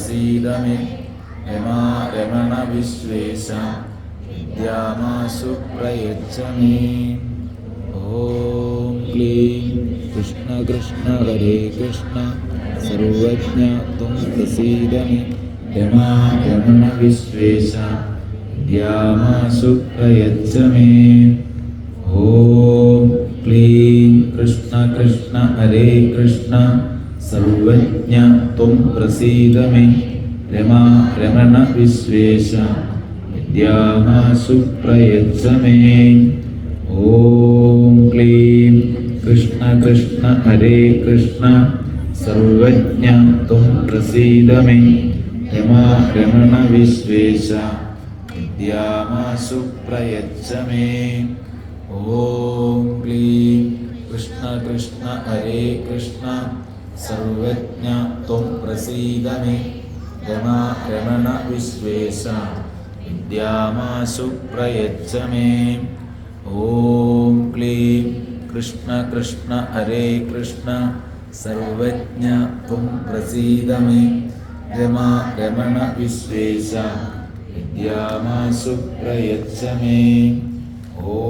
प्रसीद मे यमा रमण विश्वेश विद्यामासु प्रयच्छ मे ॐ क्लीं कृष्ण कृष्ण हरे कृष्ण। सर्वज्ञ त्वं प्रसीद मे यमा रमण विश्वेश विद्यामासु प्रयच्छ मे ॐ क्लीं कृष्ण कृष्ण हरे कृष्ण सर्वज्ञ त्वं प्रसीद मे रमा रमण विश्वेश विद्यामासु प्रयच्छ मे ॐ क्लीं कृष्ण कृष्ण हरे कृष्ण सर्वज्ञ त्वं प्रसीद मे रमा रमण विश्वेश विद्यामासु प्रयच्छ मे ॐ क्लीं कृष्ण कृष्ण हरे कृष्ण सर्वज्ञ त्वं प्रसीद मे रमा रमण विश्वेश। प्रयच्छ मे ॐ क्लीं कृष्ण कृष्ण हरे कृष्ण। सर्वज्ञ त्वं प्रसीद मे रमा रमण विश्वेश। विद्यामासु प्रयच्छ मे ॐ